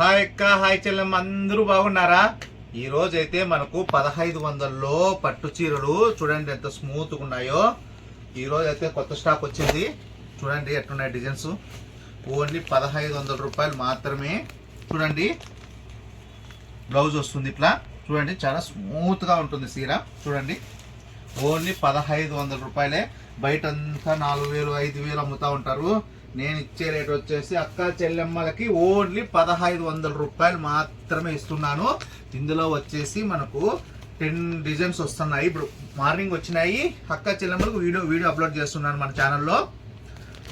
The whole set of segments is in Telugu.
హాయ్ అక్క హాయ్ చెల్లెమ్మ అందరూ బాగున్నారా? ఈ రోజు అయితే మనకు పదహైదు వందల్లో పట్టు చీరలు చూడండి ఎంత స్మూత్గా ఉన్నాయో. ఈ రోజు అయితే కొత్త స్టాక్ వచ్చింది. చూడండి ఎట్టున్నాయి డిజైన్స్ ఓన్లీ పదహైదు వందల రూపాయలు మాత్రమే. చూడండి. బ్లౌజ్ వస్తుంది ఇట్లా. చూడండి చాలా స్మూత్గా ఉంటుంది చీర. చూడండి. ఓన్లీ పదహైదు వందల రూపాయలే. బయట అంతా నాలుగు వేలు ఐదు వేలు అమ్ముతా ఉంటారు. నేను ఇచ్చే రేట్ వచ్చేసి అక్క చెల్లెమ్మలకి ఓన్లీ పదహైదు వందల రూపాయలు మాత్రమే ఇస్తున్నాను. ఇందులో వచ్చేసి మనకు టెన్ డిజైన్స్ వస్తున్నాయి. ఇప్పుడు మార్నింగ్ వచ్చినాయి. అక్క చెల్లెమ్మలకు వీడియో వీడియో అప్లోడ్ చేస్తున్నాను మన ఛానల్లో.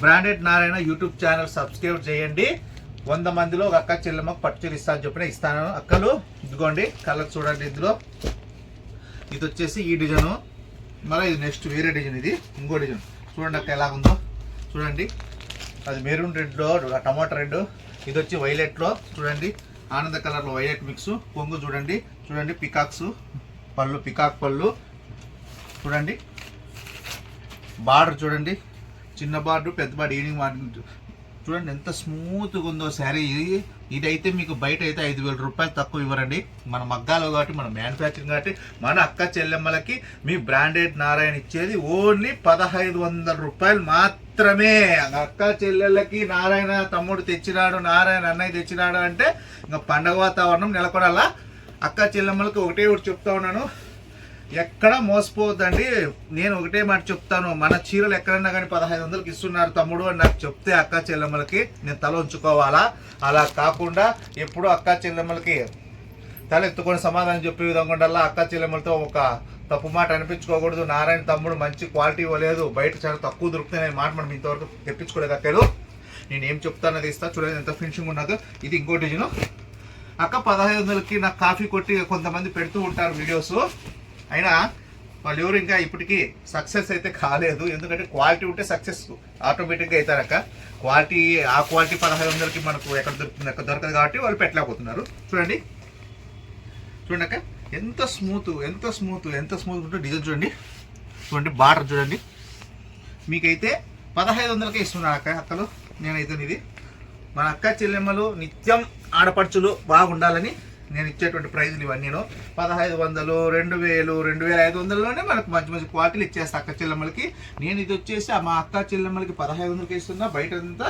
Branded Narayana YouTube channel subscribe చేయండి. వంద మందిలో ఒక అక్క చెల్లెమ్మకు పట్టు ఇస్తాను చెప్పిన ఇస్తాను. అక్కలు ఇదిగోండి కలర్ చూడండి ఇందులో. ఇది వచ్చేసి ఈ డిజైను. మళ్ళీ ఇది నెక్స్ట్ వేరే డిజైన్ ఇది. ఇంకో డిజైన్. చూడండి అక్క ఎలా ఉందో చూడండి. అది మెరూన్ రెడ్లో టమాటా రెడ్ ఇది వచ్చి వైలెట్లో చూడండి ఆనంద కలర్లో వైలెట్ మిక్స్ పొంగు చూడండి చూడండి పికాక్స్ పళ్ళు పికాక్ పళ్ళు చూడండి. బార్డర్ చూడండి చిన్న బార్డర్ పెద్ద బార్డు ఈవినింగ్ మార్నింగ్ చూడండి ఎంత స్మూత్గా ఉందో శారీ ఇది. ఇదైతే మీకు బయట అయితే ఐదు వేల రూపాయలు తక్కువ ఇవ్వరండి. మన మగ్గాలు కాబట్టి మన మ్యానుఫ్యాక్చరింగ్ కాబట్టి మన అక్క చెల్లెమ్మలకి మీ బ్రాండెడ్ నారాయణ ఇచ్చేది ఓన్లీ పదహైదు వందల రూపాయలు మాత్రమే. అక్క చెల్లెళ్ళకి నారాయణ తమ్ముడు తెచ్చినాడు నారాయణ అన్నయ్య తెచ్చినాడు అంటే ఇంకా పండగ వాతావరణం నెలకొనాలా? అక్క చెల్లెమ్మలకి ఒకటే ఒకటి చెప్తా ఉన్నాను. ఎక్కడ మోసపోవద్దండి. నేను ఒకటే మాట చెప్తాను. మన చీరలు ఎక్కడన్నా కానీ పదహైదు వందలకి ఇస్తున్నారు తమ్ముడు అని నాకు చెప్తే అక్క చెల్లెమ్మలకి నేను తల ఉంచుకోవాలా? అలా కాకుండా ఎప్పుడూ అక్క చెల్లెమ్మలకి తల ఎత్తుకొని సమాధానం చెప్పే విధంగా ఉండాలా? అక్క చెల్లెమ్మలతో ఒక తప్పు మాట అనిపించుకోకూడదు. నారాయణ తమ్ముడు మంచి క్వాలిటీ ఇవ్వలేదు. బయట చాలా తక్కువ దొరుకుతాయి మాట మనం ఇంతవరకు తెప్పించుకోలేదు అక్కలు. నేను ఏం చెప్తానో ఇస్తా చూడండి ఎంత ఫినిషింగ్ ఉన్నదో. ఇది ఇంకో డిజైన్. అక్క పదహైదు వందలకి నాకు కాఫీ కొట్టి కొంతమంది పెడుతూ ఉంటారు వీడియోస్. అయినా వాళ్ళు ఎవరు ఇంకా ఇప్పటికీ సక్సెస్ అయితే కాలేదు. ఎందుకంటే క్వాలిటీ ఉంటే సక్సెస్ ఆటోమేటిక్గా అవుతారక్క. క్వాలిటీ ఆ క్వాలిటీ పదహైదు వందలకి మనకు ఎక్కడ దొరుకుతుంది ఎక్కడ దొరకదు కాబట్టి వాళ్ళు పెట్టలేకపోతున్నారు. చూడండి. చూడండి అక్క ఎంత స్మూత్ ఎంత స్మూత్ ఎంత స్మూత్ ఉంటే డిజైన్ చూడండి. చూడండి బార్డర్ చూడండి. మీకైతే పదహైదు వందలకే ఇస్తున్నాను అక్క అక్కలు. నేనైతే ఇది. మన అక్క చెల్లెమ్మలు నిత్యం ఆడపడుచులు బాగుండాలని నేను ఇచ్చేటువంటి ప్రైజులు ఇవన్నీను పదహైదు వందలు రెండు వేలు రెండు వేల ఐదు వందలలోనే మనకు మంచి మంచి క్వాలిటీలు ఇచ్చేస్తా అక్క చెల్లెమ్మలకి. నేను ఇది వచ్చేసి మా అక్క చెల్లెమ్మలకి పదహైదు వందలకి ఇస్తున్నా. బయట అంతా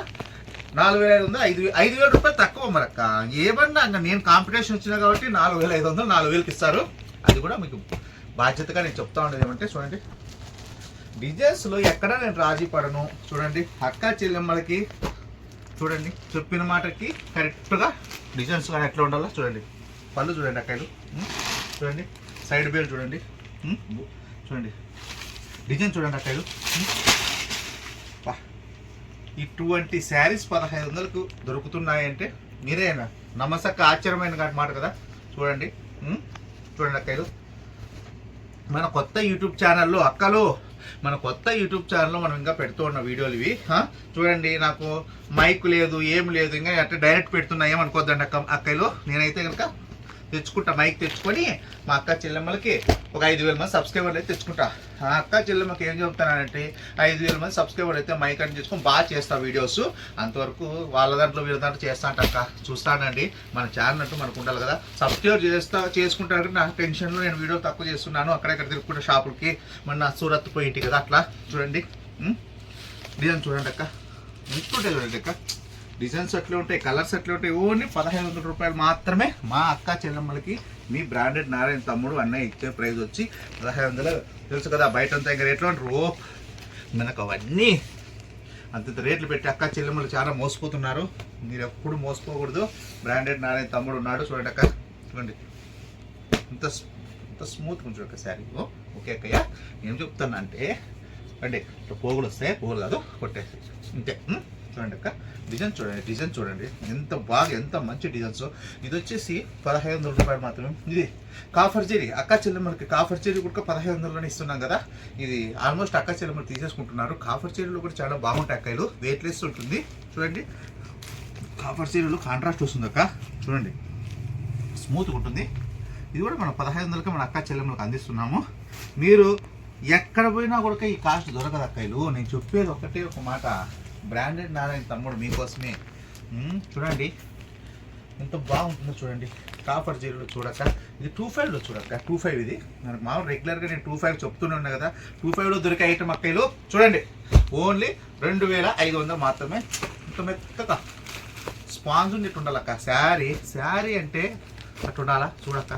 నాలుగు వేల ఐదు వందలు ఐదు ఐదు వేల రూపాయలు తక్కువ మరి అక్క. ఏమన్నా ఇంకా నేను కాంపిటీషన్ వచ్చినా కాబట్టి నాలుగు వేల ఐదు వందలు నాలుగు వేలకి ఇస్తారు. అది కూడా మీకు బాధ్యతగా నేను చెప్తా ఉండేది ఏమంటే చూడండి. డిజైన్స్లో ఎక్కడ నేను రాజీ పడను? చూడండి. అక్క చెల్లెమ్మలకి చూడండి. చెప్పిన మాటకి కరెక్ట్గా డిజైన్స్ కానీ ఎట్లా ఉండాలో చూడండి. పళ్ళు చూడండి అక్కలు చూడండి. సైడ్ బేల్ చూడండి. చూడండి. డిజైన్ చూడండి అక్కలు ఇటువంటి శారీస్ పదహైదు వందలకు దొరుకుతున్నాయంటే మీరేనా నమసక్క ఆశ్చర్యమైన మాట కదా? చూడండి. చూడండి అక్కలు మన కొత్త యూట్యూబ్ ఛానల్లో అక్కలు మన కొత్త యూట్యూబ్ ఛానల్లో మనం ఇంకా పెడుతూ ఉన్న వీడియోలు ఇవి. చూడండి నాకు మైక్ లేదు ఏం లేదు ఇంకా అట్లా డైరెక్ట్ పెడుతున్నా ఏమనుకోద్దండి అక్క అక్కలు నేనైతే కనుక తెచ్చుకుంటా. మైక్ తెచ్చుకొని మా అక్క చెల్లెమ్మలకి ఒక ఐదు వేల మంది సబ్స్క్రైబర్లు అయితే తెచ్చుకుంటా. ఆ అక్క చెల్లెమ్మకి ఏం చెప్తానంటే ఐదు వేల మంది సబ్స్క్రైబర్లు అయితే మైక్ అని చేసుకొని బాగా చేస్తా వీడియోస్ అంతవరకు వాళ్ళ దాంట్లో వీళ్ళ దాంట్లో చేస్తా అంట అక్క. చూస్తానండి. మన ఛానల్ అంటూ మనకు ఉండాలి కదా. సబ్స్క్రైబ్ చేస్తా చేసుకుంటానికి నా టెన్షన్లో నేను వీడియో తక్కువ చేస్తున్నాను. అక్కడెక్కడ తిరుగుకుంటే షాపులకి. మన సూరత్ పోయింటి కదా అట్లా. చూడండి. డిజైన్ చూడండి అక్క. ఇంచుకుంటే చూడండి అక్క. డిజైన్స్ ఎట్లా ఉంటాయి కలర్స్ ఎట్లా ఉంటాయి. ఓన్లీ పదహైదు వందల రూపాయలు మాత్రమే మా అక్క చెల్లెమ్మలకి మీ బ్రాండెడ్ నారాయణ తమ్ముడు అన్నయ్య ఇచ్చే ప్రైస్ వచ్చి పదహైదు వందలు. తెలుసు కదా బయట అంతా ఇంకా రేట్లు అంటారు ఓ మనకు అవన్నీ అంతంత రేట్లు పెట్టి అక్క చెల్లెమ్మలు చాలా మోసపోతున్నారు. మీరు ఎప్పుడు మోసపోకూడదు. బ్రాండెడ్ నారాయణ తమ్ముడు ఉన్నాడు చూడండి అక్క. చూడండి ఇంత ఇంత స్మూత్గా కొంచెం ఒక శారీ. ఓ ఓకే అక్కయ్య. ఏం చెప్తాను అంటే అంటే పోగులు వస్తాయి? పోగులు కాదు కొట్టేసి ఇంతే. చూడండి అక్క. డిజైన్ చూడండి డిజైన్ చూడండి. ఎంత బాగా ఎంత మంచి డిజైన్స్. ఇది వచ్చేసి పదహైదు వందల రూపాయలు మాత్రమే. ఇది కాఫర్ చెరి అక్క చెల్లెమ్మలకి కాఫర్ చెరి కూడా పదహైదు వందలలోనే ఇస్తున్నాం కదా. ఇది ఆల్మోస్ట్ అక్క చెల్లెమ్మలు తీసేసుకుంటున్నారు. కాఫర్ చీరలు కూడా చాలా బాగుంటాయి అక్కలు వెయిట్ లెస్ ఉంటుంది. చూడండి. కాఫర్ చీరలు కాంట్రాస్ట్ వస్తుంది అక్క. చూడండి. స్మూత్గా ఉంటుంది. ఇది కూడా మనం పదహైదు వందలకి మన అక్క చెల్లెమ్మలకు అందిస్తున్నాము. మీరు ఎక్కడ పోయినా కూడా ఈ కాస్ట్ దొరకదు అక్కలు నేను చెప్పేది ఒకటే ఒక మాట. బ్రాండెడ్ నారాయణ తమ్ముడు మీకోసమే. చూడండి. ఎంత బాగుంటుందో చూడండి. కాపర్ జీరోలో చూడక. ఇది టూ ఫైవ్లో చూడక్క. టూ ఫైవ్ ఇది. మనకు మామూలు రెగ్యులర్గా నేను టూ ఫైవ్ చెప్తూనే ఉన్నా కదా. టూ ఫైవ్లో దొరికే ఐటమ్ అక్కలు చూడండి. ఓన్లీ రెండు వేల ఐదు వందలు మాత్రమే. ఇంత మెత్తగా. స్పాంజ్ ఉన్నట్టు ఉండాలక్క శారీ శారీ అంటే అట్టు ఉండాలా? చూడక్క.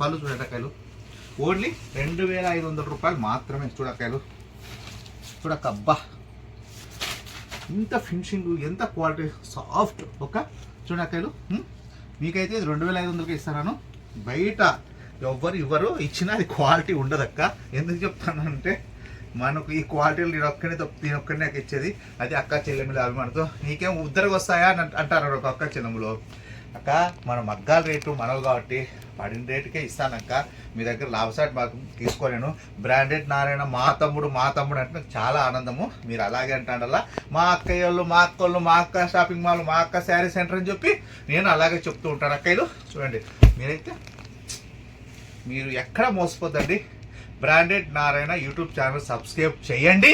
పళ్ళు చూడకాయలు ఓన్లీ రెండు వేల ఐదు వందల రూపాయలు మాత్రమే చూడకాయలు చూడక్క అబ్బా. ఇంత ఫినిషింగ్ ఎంత క్వాలిటీ సాఫ్ట్ ఒక చూడకాయలు మీకైతే ఇది రెండు వేల ఐదు వందలకి ఇస్తాను. బయట ఎవ్వరు ఇవ్వరు ఇచ్చినా అది క్వాలిటీ ఉండదక్క. ఎందుకు చెప్తానంటే మనకు ఈ క్వాలిటీలు నేను ఒక్కనే నేను ఒక్కనే నాకు ఇచ్చేది. అది అక్క చెల్లెమ్మల అభిమానంతో. నీకేం ఉద్దరికి వస్తాయా అని అంటారు ఒక అక్క చెల్లెములు. అక్క మన మగ్గాల రేటు మనవు కాబట్టి పడిన రేటుకే ఇస్తానక్క మీ దగ్గర లాభసాటి మాకు తీసుకోలేను. బ్రాండెడ్ నారాయణ మా తమ్ముడు మా తమ్ముడు అంటే నాకు చాలా ఆనందము. మీరు అలాగే అంటాడల్లా మా అక్కయ్య వాళ్ళు మా అక్కళ్ళు మా అక్క షాపింగ్ మాల్ మా అక్క శారీ సెంటర్ అని చెప్పి నేను అలాగే చెప్తూ ఉంటాను. అక్కయ్యలు చూడండి. మీరైతే మీరు ఎక్కడ మోసపోద్దండి? Branded Narayana YouTube channel subscribe చేయండి.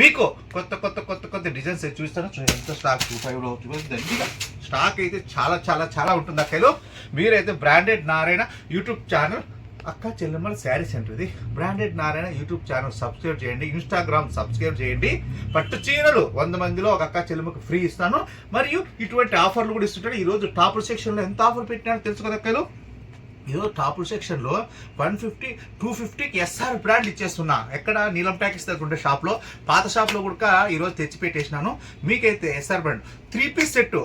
మీకు కొత్త కొత్త కొత్త కొత్త డిజైన్స్ చూస్తాను చూడండి. ఎంత స్టాక్ టూ ఫైవ్లో దండిగా స్టాక్ అయితే చాలా చాలా చాలా ఉంటుంది అక్కలు మీరైతే బ్రాండెడ్ నారాయణ యూట్యూబ్ ఛానల్ అక్క చెల్లెమ్మల శారీ సెంటర్ ఇది. Branded Narayana YouTube channel subscribe చేయండి ఇన్స్టాగ్రామ్ సబ్స్క్రైబ్ చేయండి. పట్టు చీరలు వంద మందిలో ఒక అక్క చెల్లెమ్మకు ఫ్రీ ఇస్తాను. మరియు ఇటువంటి ఆఫర్లు కూడా ఇస్తుంటాడు. ఈరోజు టాప్ సెక్షన్లో ఎంత ఆఫర్ పెట్టినాడో తెలుసు కదా అక్కలు ఏదో టాప్ సెక్షన్లో వన్ ఫిఫ్టీ టూ ఫిఫ్టీకి ఎస్ఆర్ బ్రాండ్ ఇచ్చేస్తున్నా. ఎక్కడ? నీలం ప్యాకెట్స్ దగ్గర ఉండే షాప్లో. పాత షాప్లో కూడా ఈరోజు తెచ్చి పెట్టేసినాను మీకైతే SR brand. Three piece set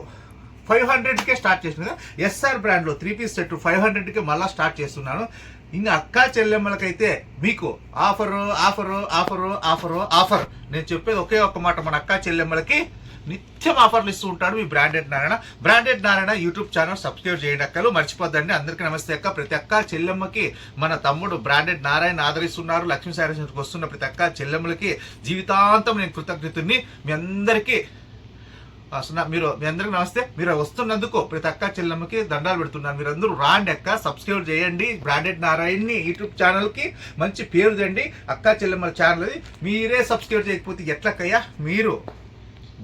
five హండ్రెడ్కే start చేసిన ఎస్ఆర్ బ్రాండ్లో త్రీ పీస్ సెట్ ఫైవ్ హండ్రెడ్కే మళ్ళీ స్టార్ట్ చేస్తున్నాను ఇంకా అక్క చెల్లెమ్మలకైతే మీకు offer offer offer offer offer. నేను చెప్పేది ఒకే ఒక్క మాట మన అక్క చెల్లెమ్మలకి నిత్యం ఆఫర్లు ఇస్తూ ఉంటాడు మీ branded Narayana. Branded Narayana YouTube channel subscribe చేయండి అక్కలు మర్చిపోద్దండి. అందరికీ నమస్తే అక్క. ప్రతి అక్క చెల్లెమ్మకి మన తమ్ముడు బ్రాండెడ్ నారాయణ ఆదరిస్తున్నారు. లక్ష్మీ శారీస్ వస్తున్న ప్రతి అక్క చెల్లెమ్మలకి జీవితాంతం నేను కృతజ్ఞతని మీ అందరికీ అసలు మీరు మీ అందరికి నమస్తే. మీరు వస్తున్నందుకు ప్రతి అక్క చెల్లెమ్మకి దండాలు పెడుతున్నాను. మీరు అందరూ రాండి అక్క సబ్స్క్రైబ్ చేయండి. బ్రాండెడ్ నారాయణ్ని యూట్యూబ్ ఛానల్కి మంచి పేరు తెండి. అక్క చెల్లెమ్మల ఛానల్ అది మీరే సబ్స్క్రైబ్ చేయకపోతే ఎట్లక్కయ్యా? మీరు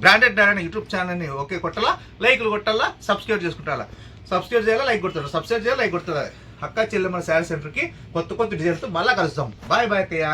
బ్రాండెడ్ నారాయణ యూట్యూబ్ ఛానల్ని ఓకే కొట్టాలా? లైక్లు కొట్టాలా? సబ్స్క్రైబ్ చేసుకుంటాలా? సబ్స్క్రైబ్ చేయాలా? లైక్ కొడతారు? సబ్స్క్రైబ్ చేయాలి? లైక్ కొడుతుంది అక్క చెల్లెమ్మల శారీ సెంటర్కి కొత్త కొత్త డిజైన్తో మళ్ళా కలుస్తాం బాయ్ బాయ్ అక్కయ్యా.